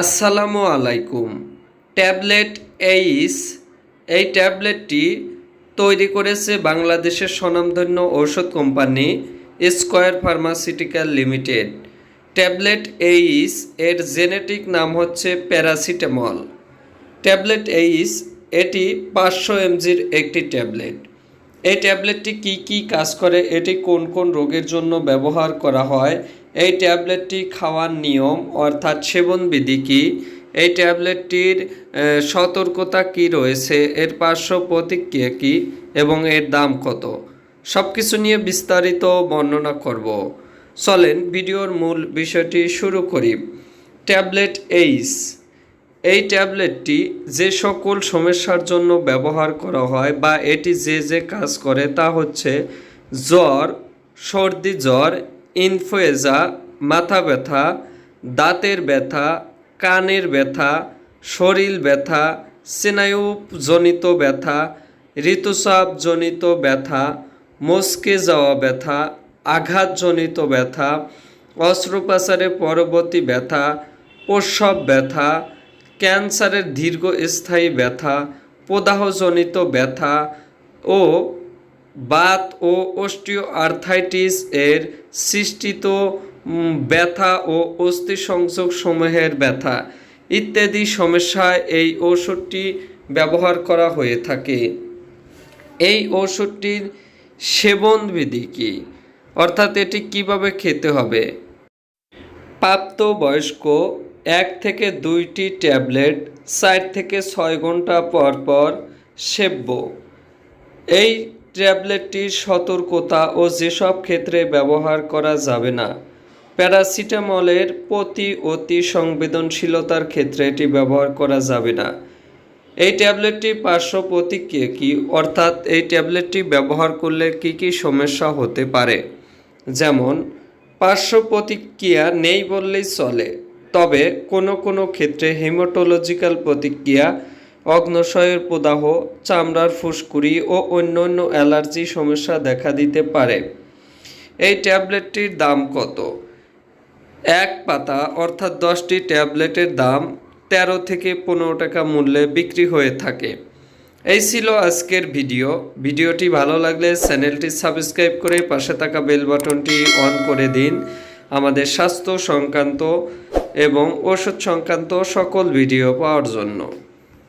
আসসালামু আলাইকুম। ট্যাবলেট এইস, এই ট্যাবলেটটি তৈরি করেছে বাংলাদেশের স্বনামধন্য ঔষধ company Square pharmaceutical limited. Tablet Ace এর জেনেটিক নাম হচ্ছে প্যারাসিটামল। ট্যাবলেট এইস, এটি পাঁচশো এমজির একটি ট্যাবলেট। এই ট্যাবলেটটি কি কি কাজ করে, এটি কোন কোন রোগের জন্য ব্যবহার করা হয় এই ট্যাবলেটটি খাওয়ার নিয়ম অর্থাৎ সেবনবিধি কী? এই ট্যাবলেটটির সতর্কতা কি রয়েছে? এর পার্শ্ব প্রতিক্রিয়া কী এবং এর দাম কত? সব কিছু নিয়ে বিস্তারিত বর্ণনা করব। চলেন ভিডিওর মূল বিষয়টি শুরু করি। ট্যাবলেট এইস এই ট্যাবলেটটি যে সকল সমস্যার জন্য ব্যবহার করা হয় বা এটি যে যে কাজ করে তা হচ্ছে জ্বর, সর্দি জ্বর ইনফ্লুয়েজা মাথা ব্যথা, দাঁতের ব্যথা, কানের ব্যথা, শরীর ব্যথা, স্নায়ুজনিত ব্যথা, ঋতুস্রাবজনিত ব্যথা, মস্কে যাওয়া ব্যথা, আঘাতজনিত ব্যথা, অস্ত্রোপচারের পরবর্তী ব্যথা, প্রসব ব্যথা, ক্যান্সারের দীর্ঘস্থায়ী ব্যথা, প্রদাহজনিত ব্যথা ও বাত ও অস্টিও আর্থাইটিস এর সৃষ্টিত ব্যথা ও অস্থি সংযোগ সমূহের ব্যথা ইত্যাদি সমস্যায় এই ঔষধটি ব্যবহার করা হয়ে থাকে। এই ওষুধটির সেবনবিধি কী? অর্থাৎ এটি কীভাবে খেতে হবে? প্রাপ্তবয়স্ক এক থেকে দুইটি ট্যাবলেট চার থেকে ছয় ঘণ্টা পর পর সেব্য। এই ট্যাবলেটটির সতর্কতা ও যেসব ক্ষেত্রে ব্যবহার করা যাবে না। প্যারাসিটামলের প্রতি অতি সংবেদনশীলতার ক্ষেত্রে এটি ব্যবহার করা যাবে না। এই ট্যাবলেটটি পার্শ্ব প্রতিক্রিয়া কী? অর্থাৎ এই ট্যাবলেটটি ব্যবহার করলে কি কি সমস্যা হতে পারে? যেমন, পার্শ্ব প্রতিক্রিয়া নেই বললেই চলে, তবে কোনো কোনো ক্ষেত্রে হেমাটোলজিক্যাল প্রতিক্রিয়া অগ্নশয়ের প্রদাহ, চামড়ার ফুসকুড়ি ও অন্যান্য অ্যালার্জি সমস্যা দেখা দিতে পারে। এই ট্যাবলেটটির দাম কত? এক পাতা, অর্থাৎ দশটি ট্যাবলেটের দাম তেরো থেকে পনেরো টাকা মূল্যে বিক্রি হয়ে থাকে। এই ছিল আজকের ভিডিও। ভিডিওটি ভালো লাগলে চ্যানেলটি সাবস্ক্রাইব করে পাশে থাকা বেল বাটনটি অন করে দিন। আমাদের স্বাস্থ্য সংক্রান্ত এবং ওষুধ সংক্রান্ত সকল ভিডিও পাওয়ার জন্য।